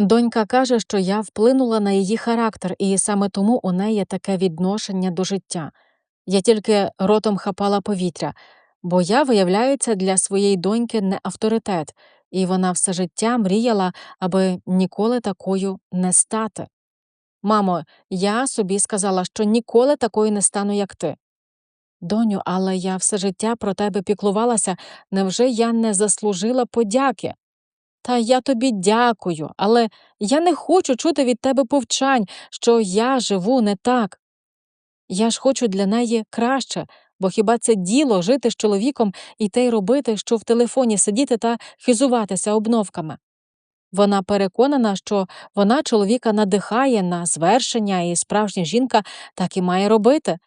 Донька каже, що я вплинула на її характер, і саме тому у неї таке відношення до життя. Я тільки ротом хапала повітря, бо я, виявляється, для своєї доньки не авторитет, і вона все життя мріяла, аби ніколи такою не стати. Мамо, я собі сказала, що ніколи такою не стану, як ти. Доню, але я все життя про тебе піклувалася, невже я не заслужила подяки? Та я тобі дякую, але я не хочу чути від тебе повчань, що я живу не так. Я ж хочу для неї краще, бо хіба це діло жити з чоловіком і те й робити, що в телефоні сидіти та хизуватися обновками. Вона переконана, що вона чоловіка надихає на звершення, і справжня жінка так і має робити,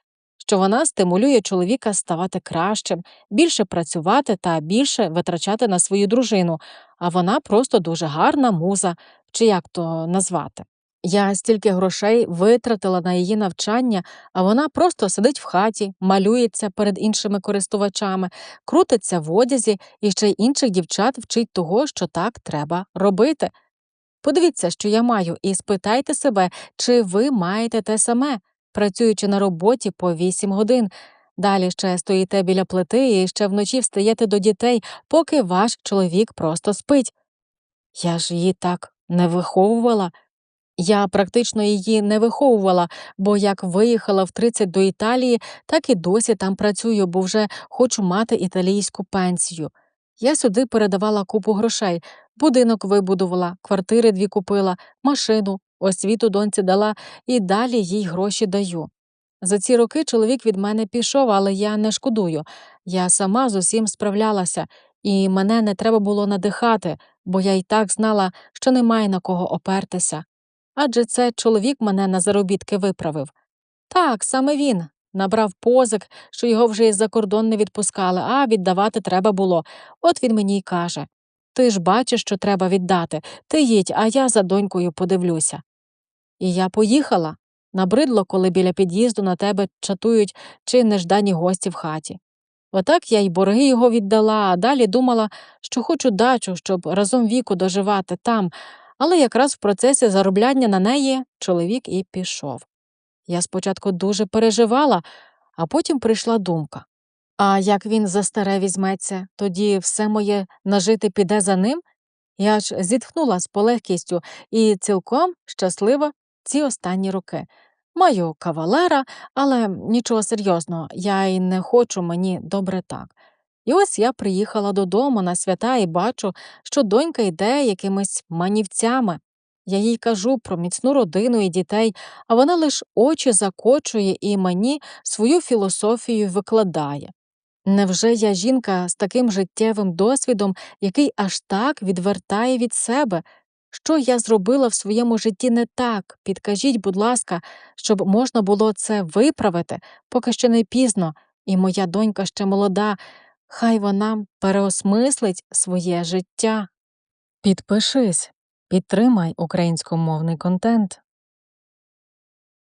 що вона стимулює чоловіка ставати кращим, більше працювати та більше витрачати на свою дружину, а вона просто дуже гарна муза, чи як то назвати. Я стільки грошей витратила на її навчання, а вона просто сидить в хаті, малюється перед іншими користувачами, крутиться в одязі і ще й інших дівчат вчить того, що так треба робити. Подивіться, що я маю, і спитайте себе, чи ви маєте те саме, працюючи на роботі по 8 годин. Далі ще стоїте біля плити і ще вночі встаєте до дітей, поки ваш чоловік просто спить. Я ж її так не виховувала. Я практично її не виховувала, бо як виїхала в 30 до Італії, так і досі там працюю, бо вже хочу мати італійську пенсію. Я сюди передавала купу грошей, будинок вибудувала, квартири дві купила, машину, освіту доньці дала і далі їй гроші даю. За ці роки чоловік від мене пішов, але я не шкодую. Я сама з усім справлялася, і мене не треба було надихати, бо я й так знала, що немає на кого опертися. Адже це чоловік мене на заробітки виправив. Так, саме він набрав позик, що його вже із за кордон не відпускали, а віддавати треба було. От він мені й каже Ти ж бачиш, що треба віддати. Ти їдь, а я за донькою подивлюся. І я поїхала. Набридло, коли біля під'їзду на тебе чатують чи неждані гості в хаті. Отак я й борги його віддала, а далі думала, що хочу дачу, щоб разом віку доживати там, але якраз в процесі заробляння на неї чоловік і пішов. Я спочатку дуже переживала, а потім прийшла думка а як він за старе візьметься, тоді все моє нажити піде за ним? Я ж зітхнула з полегкістю і цілком щаслива ці останні роки. Маю кавалера, але нічого серйозного, я й не хочу мені добре так. І ось я приїхала додому на свята і бачу, що донька йде якимись манівцями. Я їй кажу про міцну родину і дітей, а вона лиш очі закочує і мені свою філософію викладає. Невже я жінка з таким життєвим досвідом, який аж так відвертає від себе? Що я зробила в своєму житті не так? Підкажіть, будь ласка, щоб можна було це виправити, поки ще не пізно, і моя донька ще молода, хай вона переосмислить своє життя. Підпишись, підтримай українськомовний контент.